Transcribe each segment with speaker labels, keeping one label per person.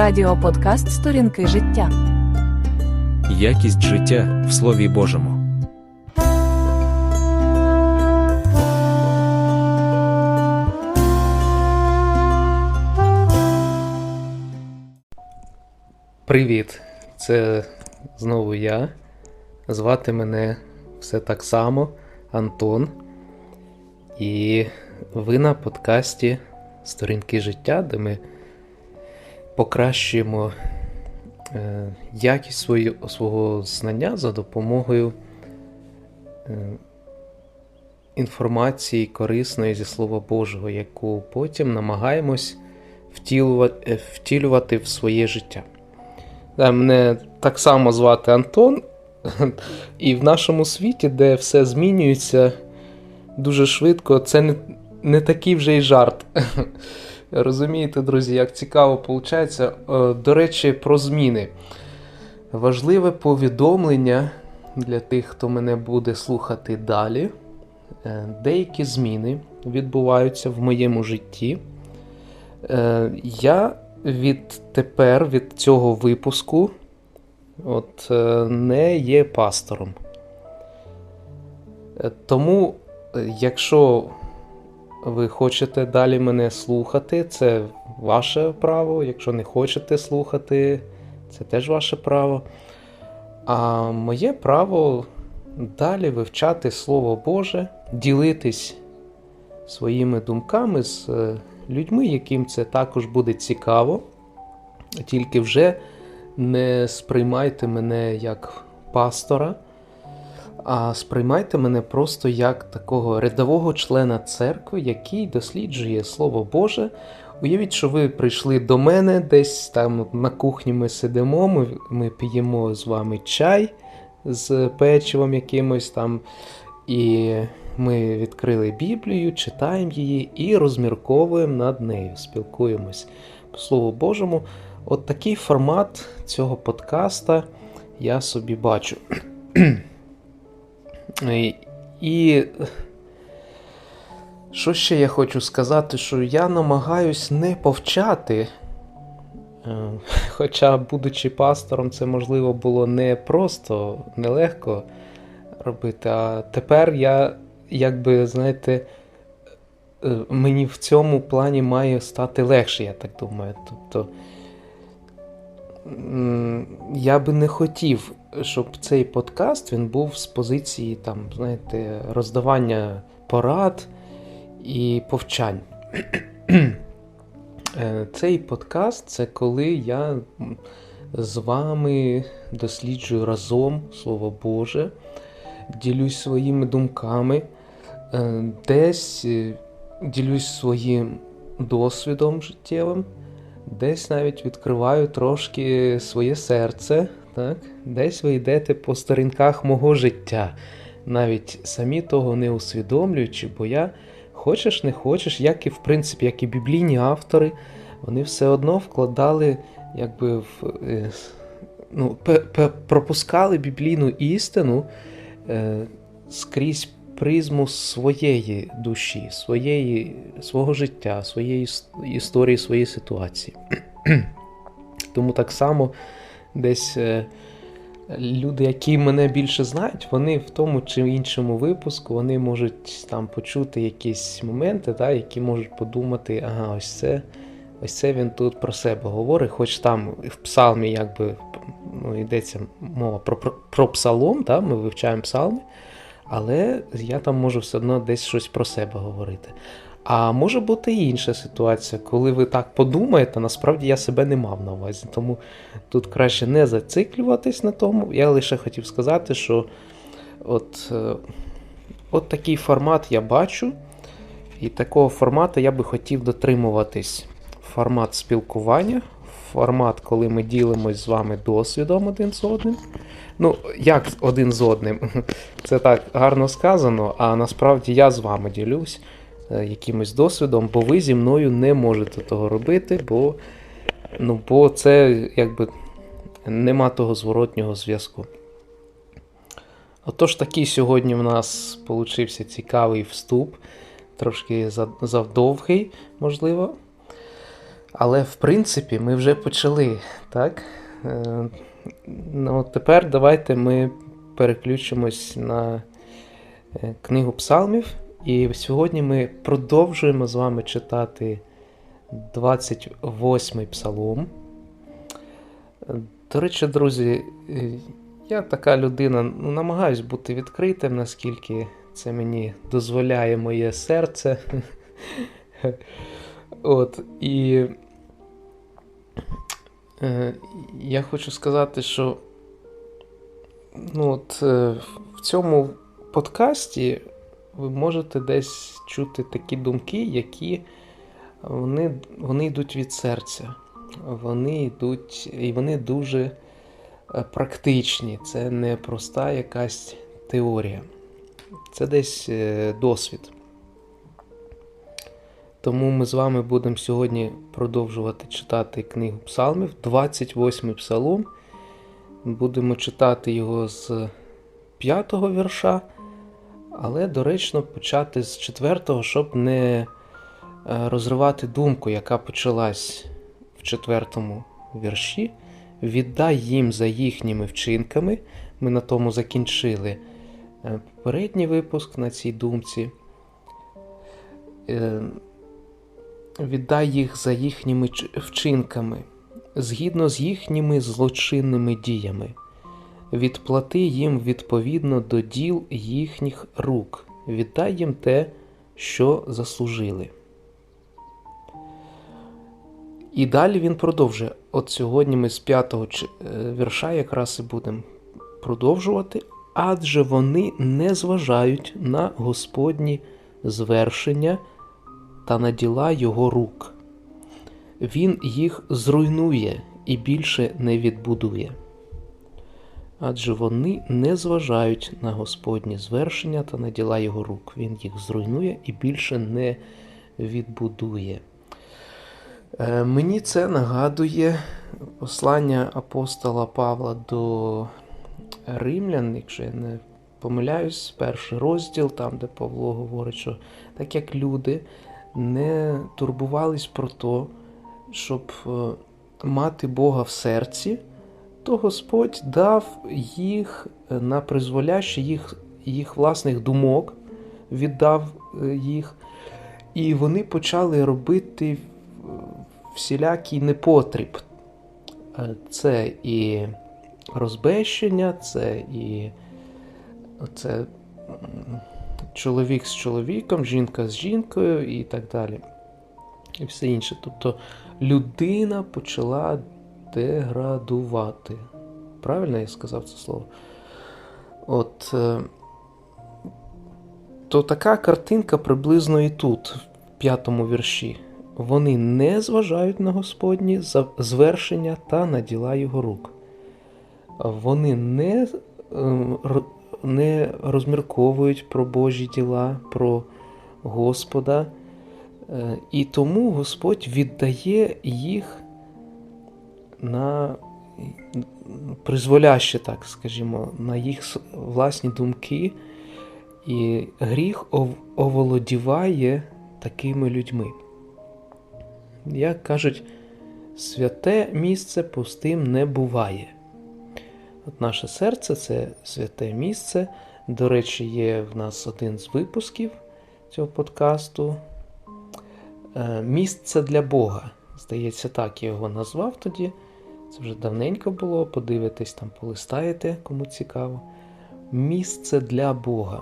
Speaker 1: Радіоподкаст Сторінки життя.
Speaker 2: Якість життя в Слові Божому.
Speaker 3: Привіт! Це знову я. Звати мене все так само Антон. І ви на подкасті Сторінки життя, де ми покращуємо е, якість свої, свого знання за допомогою е, інформації корисної зі Слова Божого, яку потім намагаємось втілювати, втілювати в своє життя. Мене так само звати Антон, і в нашому світі, де все змінюється дуже швидко, це не, не такий вже й жарт. Розумієте, друзі, як цікаво виходить. До речі, про зміни. Важливе повідомлення для тих, хто мене буде слухати далі. Е, Деякі зміни відбуваються в моєму житті. Е, Я відтепер, від цього випуску, от, е, не є пастором. Е, Тому, е, якщо ви хочете далі мене слухати, це ваше право. Якщо не хочете слухати, це теж ваше право. А моє право далі вивчати Слово Боже, ділитись своїми думками з е, людьми, яким це також буде цікаво. Тільки вже не сприймайте мене як пастора, а сприймайте мене просто як такого рядового члена церкви, який досліджує Слово Боже. Уявіть, що ви прийшли до мене, десь там на кухні ми сидимо, ми, ми п'ємо з вами чай з печивом якимось там. І ми відкрили Біблію, читаємо її і розмірковуємо над нею, спілкуємось по Слову Божому. От такий формат цього подкаста я собі бачу. І- що ще я хочу сказати, що я намагаюсь не повчати. Е, Хоча, будучи пастором, це можливо було не просто, нелегко робити. А тепер я, якби, знаєте, е, мені в цьому плані має стати легше, я так думаю. Тобто я би не хотів, щоб цей подкаст він був з позиції там, знаєте, роздавання порад і повчань. Е, Цей подкаст це коли я з вами досліджую разом Слово Боже, ділюсь своїми думками, е, десь е, ділюсь своїм досвідом життєвим, десь навіть відкриваю трошки своє серце, так? десь ви йдете по сторінках мого життя, навіть самі того не усвідомлюючи, бо я хочеш не хочеш, як і в принципі, як і біблійні автори, вони все одно вкладали, якби в. е, Ну, пропускали біблійну істину е, скрізь призму своєї душі, своєї, свого життя, своєї історії, своєї ситуації. Тому так само десь е, люди, які мене більше знають, вони в тому чи іншому випуску вони можуть там почути якісь моменти, да, які можуть подумати, ага, ось це. Ось це він тут про себе говорить, хоч там в псалмі якби ну, йдеться мова про, про, про псалом, да, ми вивчаємо псалми, але я там можу все одно десь щось про себе говорити. А може бути і інша ситуація, коли ви так подумаєте, насправді я себе не мав на увазі. Тому тут краще не зациклюватись на тому. Я лише хотів сказати, що от, е, от такий формат я бачу, і такого формату я би хотів дотримуватись. Формат спілкування, формат, коли ми ділимось з вами досвідом один з одним. Ну, як один з одним? Це так гарно сказано, а насправді я з вами ділюсь е, якимось досвідом, бо ви зі мною не можете того робити, бо, ну, бо це якби нема того зворотнього зв'язку. Отож, такий сьогодні в нас получився цікавий вступ, трошки завдовгий, можливо. Але в принципі ми вже почали, так? Е, Ну, тепер давайте ми переключимось на е, книгу псалмів. І сьогодні ми продовжуємо з вами читати 28-й псалом. До речі, друзі, е, я така людина, ну, намагаюсь бути відкритим, наскільки це мені дозволяє моє серце. От, і е, я хочу сказати, що ну, от, е, в цьому подкасті ви можете десь чути такі думки, які вони, вони йдуть від серця. Вони йдуть, і вони дуже е, практичні. Це не проста якась теорія. Це десь досвід. Тому ми з вами будемо сьогодні продовжувати читати книгу псалмів, 28 псалом. Будемо читати його з 5 вірша, але доречно почати з 4, щоб не е, розривати думку, яка почалась в 4 вірші. Віддай їм за їхніми вчинками. Ми на тому закінчили е, попередній випуск на цій думці. Віддай їх за їхніми вчинками, згідно з їхніми злочинними діями. Відплати їм відповідно до діл їхніх рук. Віддай їм те, що заслужили. І далі він продовжує. От сьогодні ми з п'ятого е, вірша якраз і будемо продовжувати, адже вони не зважають на Господні звершення та на діла його рук. Він їх зруйнує і більше не відбудує. Адже вони не зважають на Господні звершення та на діла його рук. Він їх зруйнує і більше не відбудує. Е, Мені це нагадує послання апостола Павла до римлян, якщо я не помиляюсь, перший розділ, там, де Павло говорить, що так як люди не турбувались про те, щоб е, мати Бога в серці, то Господь дав їх е, на призволяще їх, їх власних думок, віддав е, їх, і вони почали робити всілякий непотріб. Це і розбещення, це і це чоловік з чоловіком, жінка з жінкою і так далі. І все інше. Тобто людина почала деградувати. Правильно я сказав це слово? От. е, То така картинка приблизно і тут, в п'ятому вірші. Вони не зважають на Господні звершення та на діла його рук. Вони не, е, р- не розмірковують про Божі діла, про Господа. Е, І тому Господь віддає їх на призволяще, так скажімо, на їх власні думки, і гріх оволодіває такими людьми. Як кажуть, святе місце пустим не буває. От наше серце це святе місце. До речі, є в нас один з випусків цього подкасту. Е, Місце для Бога. Здається, так я його назвав тоді. Це вже давненько було. Подивитесь там, полистаєте, кому цікаво. Місце для Бога.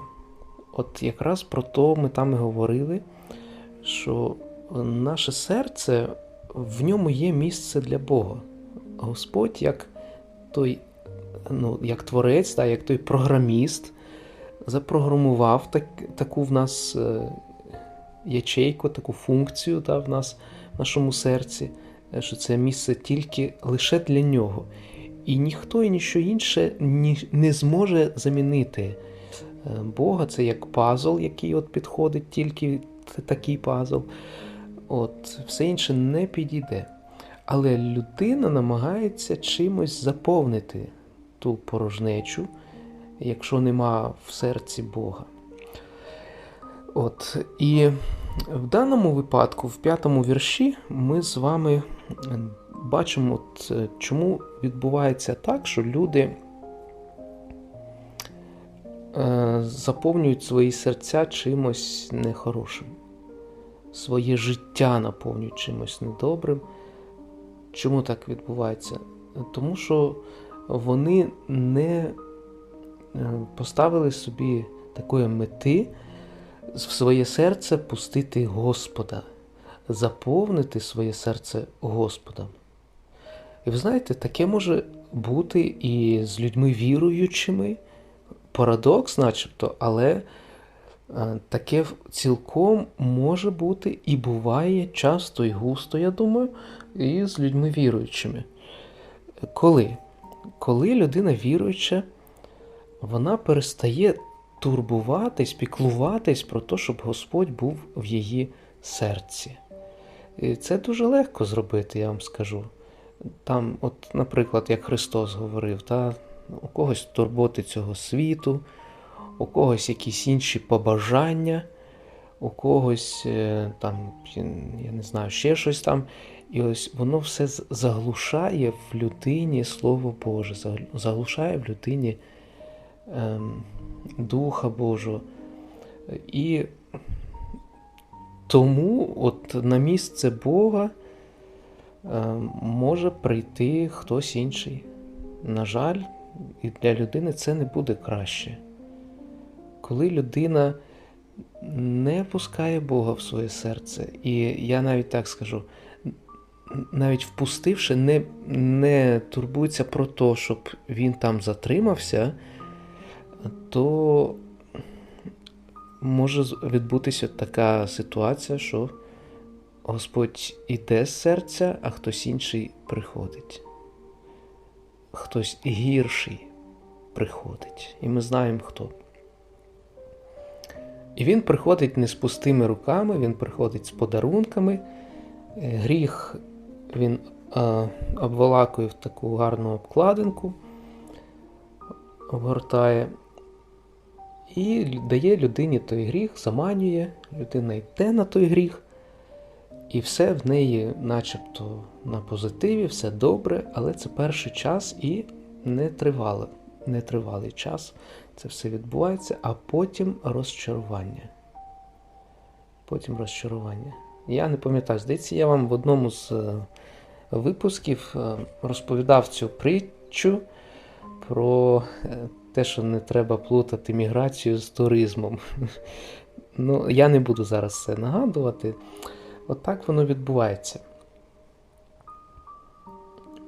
Speaker 3: От якраз про то ми там і говорили, що наше серце в ньому є місце для Бога. Господь, як той, ну, як творець, та, як той програміст, запрограмував так, таку в нас е, ячейку, таку функцію та, в нас в нашому серці, е, що це місце тільки лише для нього. І ніхто і ніщо інше не зможе замінити е, Бога. Це як пазл, який от підходить тільки такий пазл. От, все інше не підійде. Але людина намагається чимось заповнити ту порожнечу, якщо нема в серці Бога. От, і В даному випадку, в п'ятому вірші, ми з вами бачимо, от, чому відбувається так, що люди е, заповнюють свої серця чимось нехорошим, своє життя наповнюють чимось недобрим. Чому так відбувається? Тому що вони не е, поставили собі такої мети в своє серце пустити Господа, заповнити своє серце Господом. І ви знаєте, таке може бути і з людьми віруючими, парадокс, начебто, але е, таке цілком може бути і буває часто і густо, я думаю, і з людьми віруючими. Коли? Коли людина віруюча, вона перестає турбуватись, піклуватись про те, щоб Господь був в її серці. І це дуже легко зробити, я вам скажу. Там, от, наприклад, як Христос говорив, та, у когось турботи цього світу, у когось якісь інші побажання, у когось е, там, я не знаю, ще щось там. І ось воно все заглушає в людині Слово Боже, заглушає в людині ем, Духа Божого. І тому от на місце Бога ем, може прийти хтось інший. На жаль, і для людини це не буде краще. Коли людина не пускає Бога в своє серце, і я навіть так скажу, навіть впустивши, не не турбується про те, щоб він там затримався, то може відбутися така ситуація, що Господь іде з серця, а хтось інший приходить. Хтось гірший приходить. І ми знаємо хто. І він приходить не з пустими руками, він приходить з подарунками. Гріх він е, обволакує в таку гарну обкладинку, обгортає і дає людині той гріх, заманює, людина йде на той гріх, і все в неї, начебто, на позитиві, все добре, але це перший час і не тривало, не тривалий час. Це все відбувається, а потім розчарування. Потім розчарування. Я не пам'ятаю, здається, я вам в одному з е, випусків е, розповідав цю притчу про е, те, що не треба плутати міграцію з туризмом. Ну, Я не буду зараз це нагадувати. Отак От воно відбувається.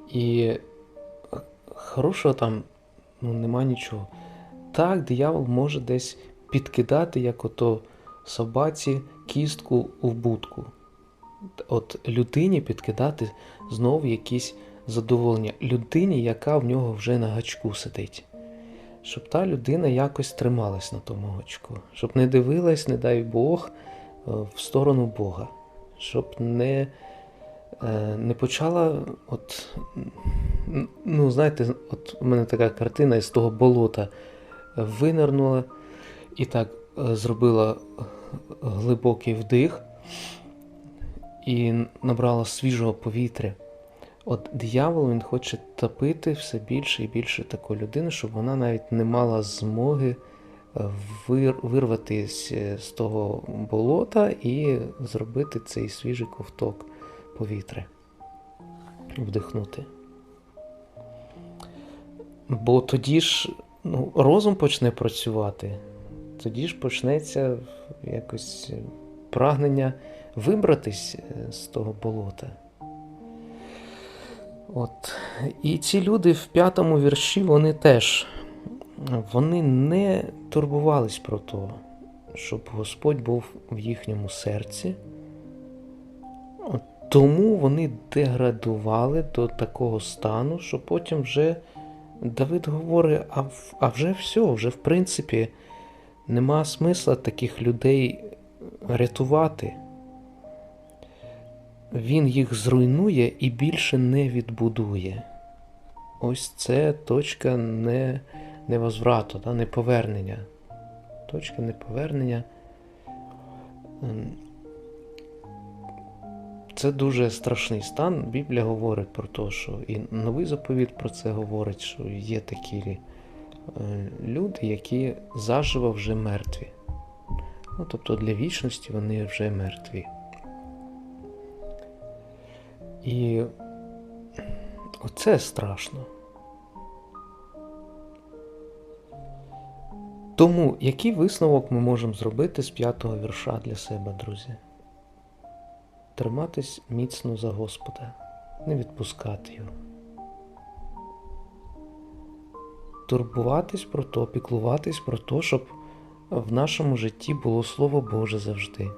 Speaker 3: І хорошого там ну, нема нічого. Так, диявол може десь підкидати, як ото собаці, кістку в будку. От людині підкидати знову якісь задоволення. Людині, яка в нього вже на гачку сидить. Щоб та людина якось трималась на тому гачку. Щоб не дивилась, не дай Бог, е, в сторону Бога. Щоб не е, не почала, от, ну, знаєте, от у мене така картина із того болота винирнула і так е, зробила глибокий вдих і набрала свіжого повітря. От диявол він хоче топити все більше і більше таку людину, щоб вона навіть не мала змоги е, вир... вирватися е, з того болота і зробити цей свіжий ковток повітря, вдихнути. Бо тоді ж ну, розум почне працювати, тоді ж почнеться якось прагнення вибратись е, з того болота. От. І ці люди в п'ятому вірші вони теж вони не турбувались про те, щоб Господь був в їхньому серці. От. Тому вони деградували до такого стану, що потім вже Давид говорить: а а вже все, вже в принципі нема смисла таких людей рятувати він їх зруйнує і більше не відбудує. Ось це точка не, невозврату, да, неповернення. Точка неповернення. Це дуже страшний стан. Біблія говорить про те, що і новий заповіт про це говорить, що є такі е, люди, які заживо вже мертві. Ну, тобто для вічності вони вже мертві. І оце страшно. Тому який висновок ми можемо зробити з п'ятого вірша для себе, друзі? Триматись міцно за Господа, не відпускати його. Турбуватись про то, піклуватись про то, щоб в нашому житті було Слово Боже завжди,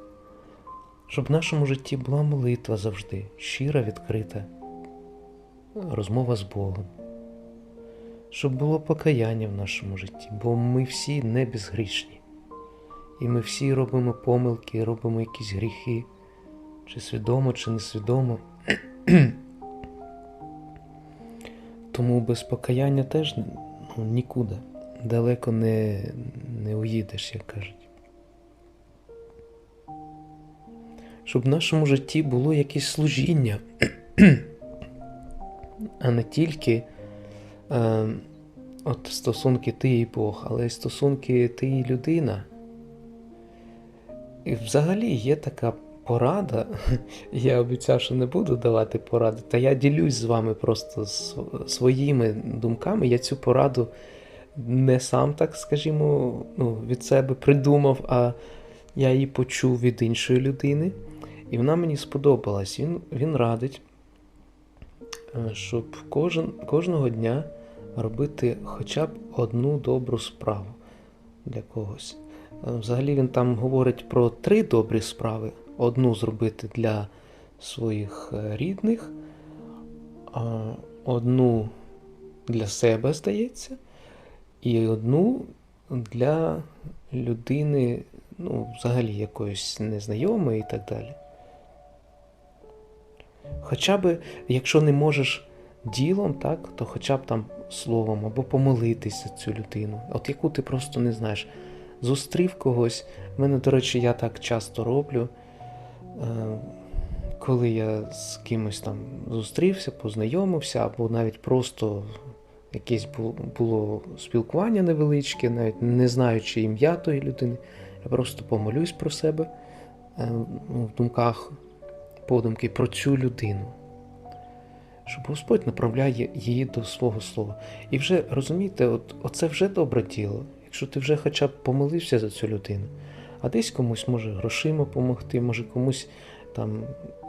Speaker 3: щоб в нашому житті була молитва завжди, щира, відкрита, розмова з Богом, щоб було покаяння в нашому житті, бо ми всі не безгрішні. І ми всі робимо помилки, робимо якісь гріхи, чи свідомо, чи несвідомо. Тому без покаяння теж ну, нікуди. Далеко не, не уїдеш, як кажуть. Щоб в нашому житті було якесь служіння, а не тільки е, от стосунки ти і Бог, але й стосунки ти і людина. І взагалі є така порада. Я обіцяв, що не буду давати поради, та я ділюсь з вами просто своїми думками. Я цю пораду не сам, так скажімо, ну, від себе придумав, а я її почув від іншої людини. І вона мені сподобалась. Він він радить, е, щоб кожен, кожного дня робити хоча б одну добру справу для когось. Е, взагалі він там говорить про три добрі справи: одну зробити для своїх е, рідних, одну для себе, здається, і одну для людини, ну, взагалі якоїсь незнайомої і так далі. Хоча б, якщо не можеш ділом, так, то хоча б там словом або помолитися цю людину, от яку ти просто не знаєш. Зустрів когось. В мене, до речі, я так часто роблю. Е, коли я з кимось там зустрівся, познайомився, або навіть просто якесь було спілкування невеличке, навіть не знаючи ім'я тої людини, я просто помолюсь про себе е, в думках подумки про цю людину. Щоб Господь направляє її до свого слова. І вже розумієте, от, оце вже добре діло, якщо ти вже хоча б помолився за цю людину, а десь комусь може грошима допомогти, може комусь там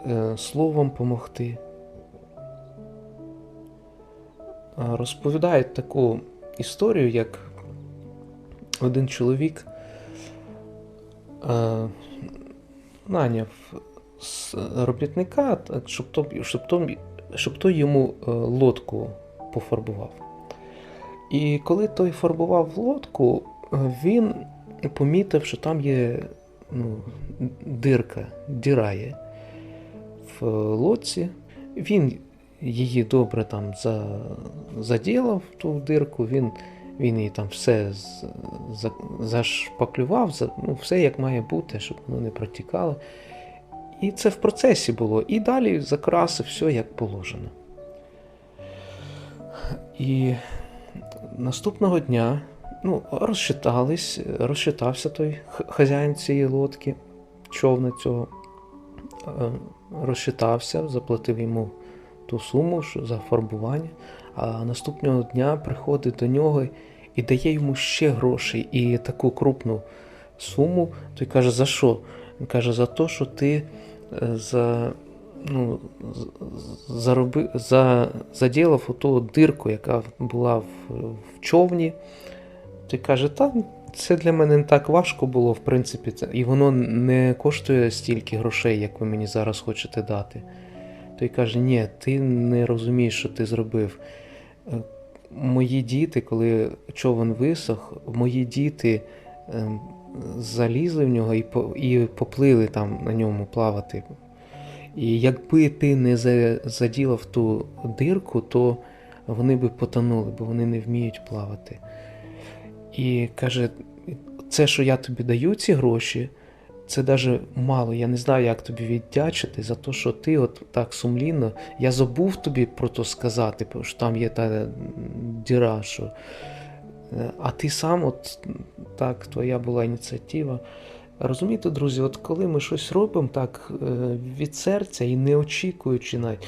Speaker 3: е, словом помогти. Розповідають таку історію, як один чоловік е, наняв робітника, щоб той, щоб той, щоб той йому е, лодку пофарбував. І коли той фарбував лодку, він помітив, що там є ну, дирка, дірає в лодці. Він її добре там заділав, ту дирку, він він її там все зашпаклював, ну, все як має бути, щоб воно не протікало. І це в процесі було. І далі закрасив все як положено. І наступного дня ну, розчитались, розчитався той хазяїн цієї лодки, човна цього, е, розчитався, заплатив йому ту суму за фарбування, а наступного дня приходить до нього і дає йому ще грошей і таку крупну суму. Той каже, за що? Він каже, за те, що ти е, за ну, зароби, за, заділав оту дирку, яка була в, в човні. Той каже, та це для мене не так важко було, в принципі, і воно не коштує стільки грошей, як ви мені зараз хочете дати. Той каже, ні, ти не розумієш, що ти зробив. Е, мої діти, коли човен висох, мої діти ем, залізли в нього і поплили там на ньому плавати. І якби ти не заділав ту дирку, то вони би потонули, бо вони не вміють плавати. І каже, це, що я тобі даю, ці гроші, це даже мало. Я не знаю, як тобі віддячити за те, що ти от так сумлінно. Я забув тобі про то сказати, що там є та діра, що. А ти сам, от так, твоя була ініціатива. Розумієте, друзі, от коли ми щось робимо так е, від серця і не очікуючи навіть.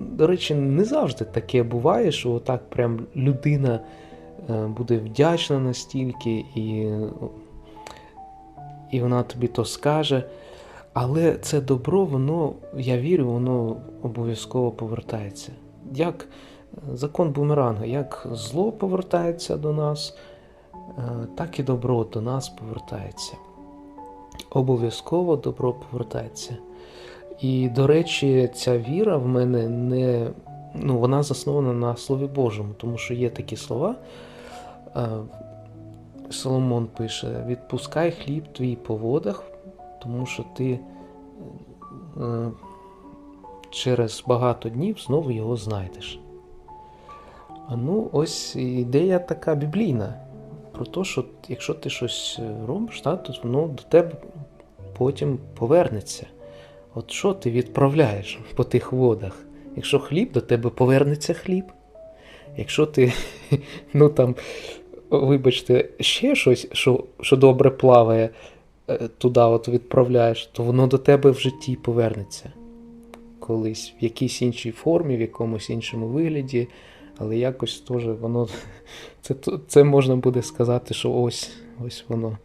Speaker 3: До речі, не завжди таке буває, що отак прям людина буде вдячна настільки, і, і вона тобі то скаже. Але це добро, воно, я вірю, воно обов'язково повертається. Як е, закон бумеранга, як зло повертається до нас, е, так і добро до нас повертається. Обов'язково добро повертається. І, до речі, ця віра в мене не. Ну, вона заснована на Слові Божому, тому що є такі слова. Е, Соломон пише: відпускай хліб твій по водах, тому що ти е, через багато днів знову його знайдеш. Ну, ось ідея така біблійна. Про те, що якщо ти щось е, робиш, та, то воно до тебе потім повернеться. От що ти відправляєш по тих водах? Якщо хліб, до тебе повернеться хліб. Якщо ти, ну там, вибачте, ще щось, що, що добре плаває, е, туди от відправляєш, то воно до тебе в житті повернеться. Колись, в якійсь іншій формі, в якомусь іншому вигляді, але якось теж воно. Це, це можна буде сказати, що ось, ось воно.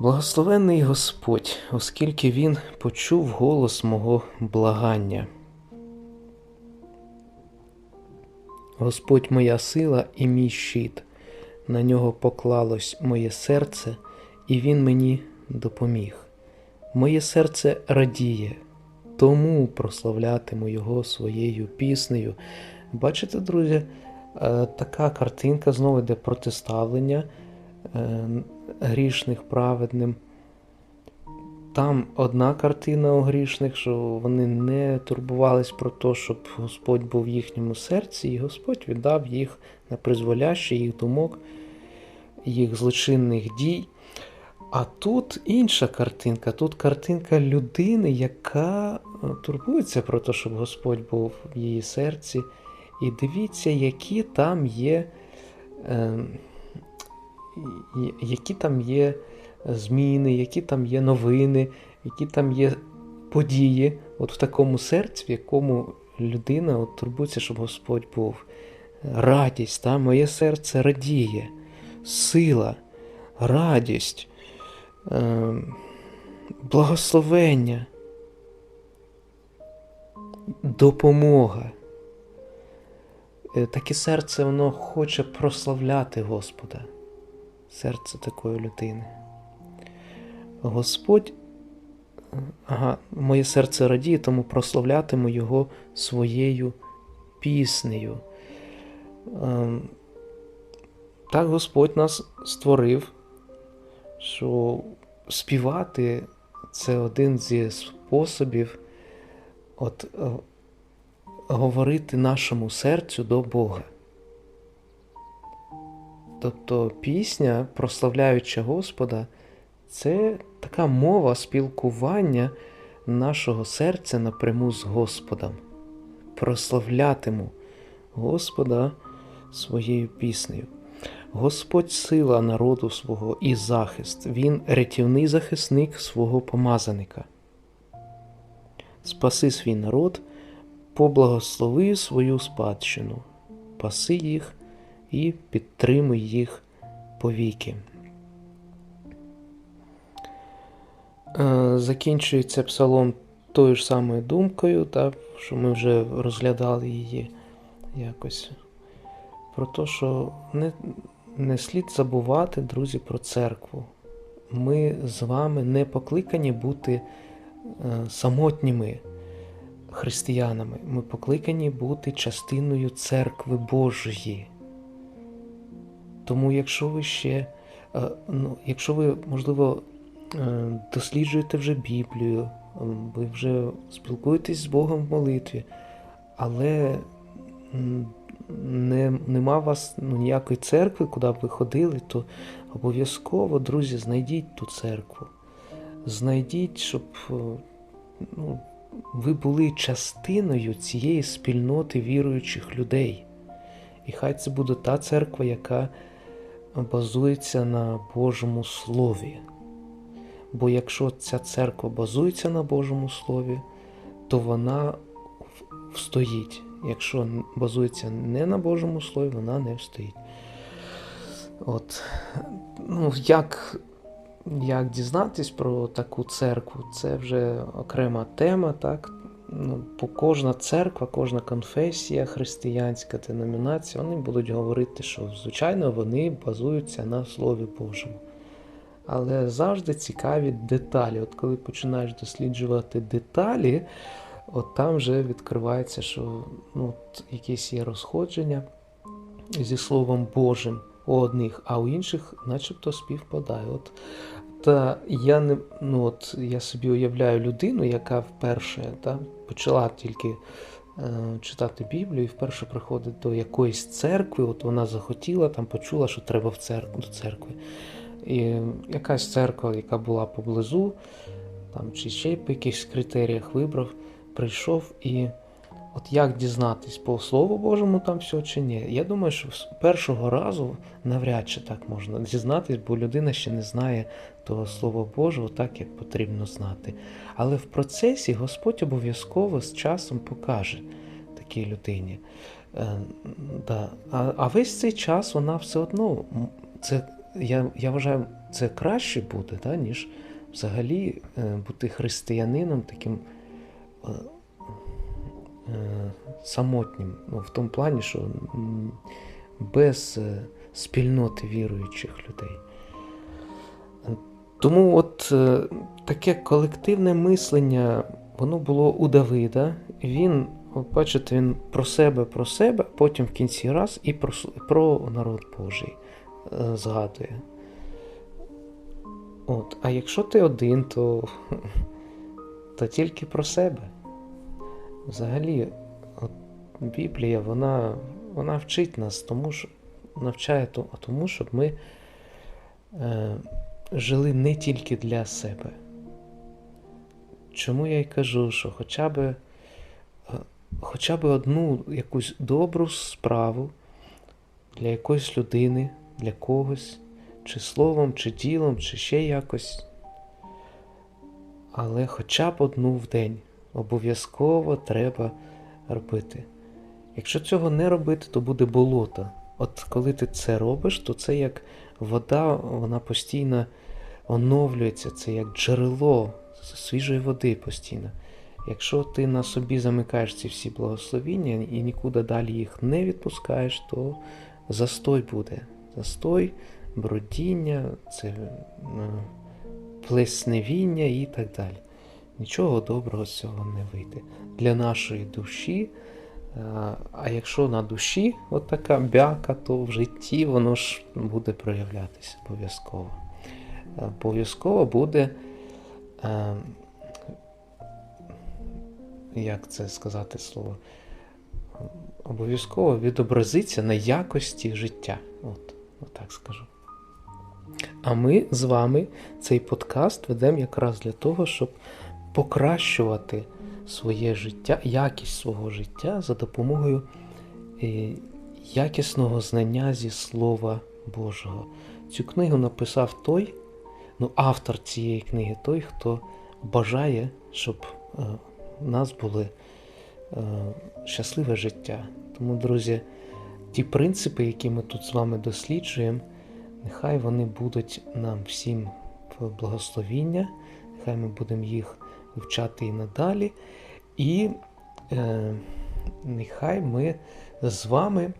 Speaker 3: Благословенний Господь, оскільки Він почув голос мого благання. Господь моя сила і мій щит, на нього поклалось моє серце, і Він мені допоміг. Моє серце радіє, тому прославлятиму Його своєю піснею. Бачите, друзі, е, така картинка знову йде протиставлення е, грішних праведним. Там одна картина у грішних, що вони не турбувались про те, щоб Господь був в їхньому серці, і Господь віддав їх на призволяще їх думок, їх злочинних дій. А тут інша картинка, тут картинка людини, яка е, турбується про те, щоб Господь був в її серці. І дивіться, які там є, е, які там є зміни, які там є новини, які там є події, от в такому серці, в якому людина от турбується, щоб Господь був. Радість, та? моє серце радіє, сила, радість, е, благословення, допомога. Е, Таке серце воно хоче прославляти Господа, серце такої людини. Господь, ага, моє серце радіє, тому прославлятиму Його своєю піснею. Ем, Так Господь нас створив, що співати це один зі способів от, е, говорити нашому серцю до Бога. Тобто пісня, прославляючи Господа, це така мова спілкування нашого серця напряму з Господом. Прославлятиму Господа своєю піснею. Господь сила народу свого і захист, Він рятівний захисник свого помазаника. Спаси свій народ, поблагослови свою спадщину, паси їх і підтримуй їх повіки. Закінчується псалом тою ж самою думкою, та, що ми вже розглядали її якось. Про те, що не, не слід забувати, друзі, про церкву. Ми з вами не покликані бути е, самотніми християнами. Ми покликані бути частиною церкви Божої. Тому, якщо ви ще, е, ну, якщо ви, можливо, е, досліджуєте вже Біблію, е, ви вже спілкуєтесь з Богом в молитві, але не, нема у вас ну, ніякої церкви, куди б ви ходили, то обов'язково, друзі, знайдіть ту церкву. Знайдіть, щоб е, ну, ви були частиною цієї спільноти віруючих людей. І хай це буде та церква, яка базується на Божому Слові. Бо якщо ця церква базується на Божому Слові, то вона встоїть. Якщо базується не на Божому Слові, вона не встоїть. От. Ну, як, як дізнатись про таку церкву, це вже окрема тема, так? Ну, по кожна церква, кожна конфесія, християнська деномінація, вони будуть говорити, що звичайно вони базуються на Слові Божому. Але завжди цікаві деталі. От коли починаєш досліджувати деталі, от там вже відкривається, що ну, якісь є розходження зі Словом Божим у одних, а у інших начебто співпадає. От, та я не ну от я собі уявляю людину, яка вперше та, почала тільки е, читати Біблію і вперше приходить до якоїсь церкви. От вона захотіла, там почула, що треба в церкву до церкви. І якась церква, яка була поблизу, там чи ще по якихось критеріях вибрав, прийшов і. От як дізнатись по Слову Божому там все чи ні? Я думаю, що з першого разу навряд чи так можна дізнатись, бо людина ще не знає того Слова Божого так, як потрібно знати. Але в процесі Господь обов'язково з часом покаже такій людині. Е, да. а, а весь цей час вона все одно, це, я, я вважаю, це краще буде, да, ніж взагалі е, бути християнином таким. е, е, самотнім, ну, в тому плані, що без е, спільноти віруючих людей. Тому от е, таке колективне мислення, воно було у Давида. Він, бачите, він про себе, про себе, потім в кінці раз і про, про народ Божий згадує. От, а якщо ти один, то, то тільки про себе. Взагалі, от Біблія, вона, вона вчить нас, тому що навчає тому, щоб ми е, жили не тільки для себе. Чому я й кажу, що хоча б, е, хоча б одну якусь добру справу для якоїсь людини, для когось, чи словом, чи ділом, чи ще якось, але хоча б одну в день обов'язково треба робити. Якщо цього не робити, то буде болото. От коли ти це робиш, то це як вода, вона постійно оновлюється, це як джерело свіжої води постійно. Якщо ти на собі замикаєш ці всі благословіння і нікуди далі їх не відпускаєш, то застой буде. Застой, бродіння, це е, плесневіння і так далі. Нічого доброго з цього не вийде. Для нашої душі. е, А якщо на душі от така бяка, то в житті воно ж буде проявлятися обов'язково. Обов'язково буде, е, як це сказати слово, обов'язково відобразиться на якості життя. От, от так скажу. А ми з вами цей подкаст ведемо якраз для того, щоб покращувати своє життя, якість свого життя за допомогою е, якісного знання зі Слова Божого. Цю книгу написав той, ну, автор цієї книги, той, хто бажає, щоб е, в нас були е, щасливе життя. Тому, друзі, ті принципи, які ми тут з вами досліджуємо, нехай вони будуть нам всім в благословіння, нехай ми будемо їх вивчати і надалі. І е, нехай ми з вами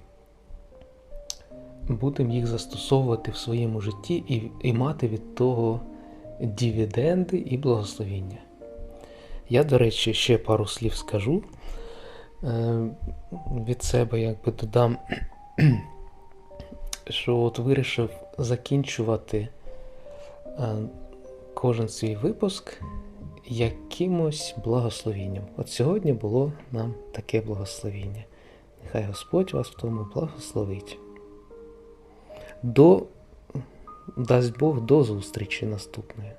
Speaker 3: будемо їх застосовувати в своєму житті і, і мати від того дивіденди і благословіння. Я, до речі, ще пару слів скажу. Е, від себе якби додам, що от вирішив закінчувати е, кожен свій випуск якимось благословінням. От сьогодні було нам таке благословіння. Нехай Господь вас в тому благословить. До, дасть Бог до зустрічі наступної.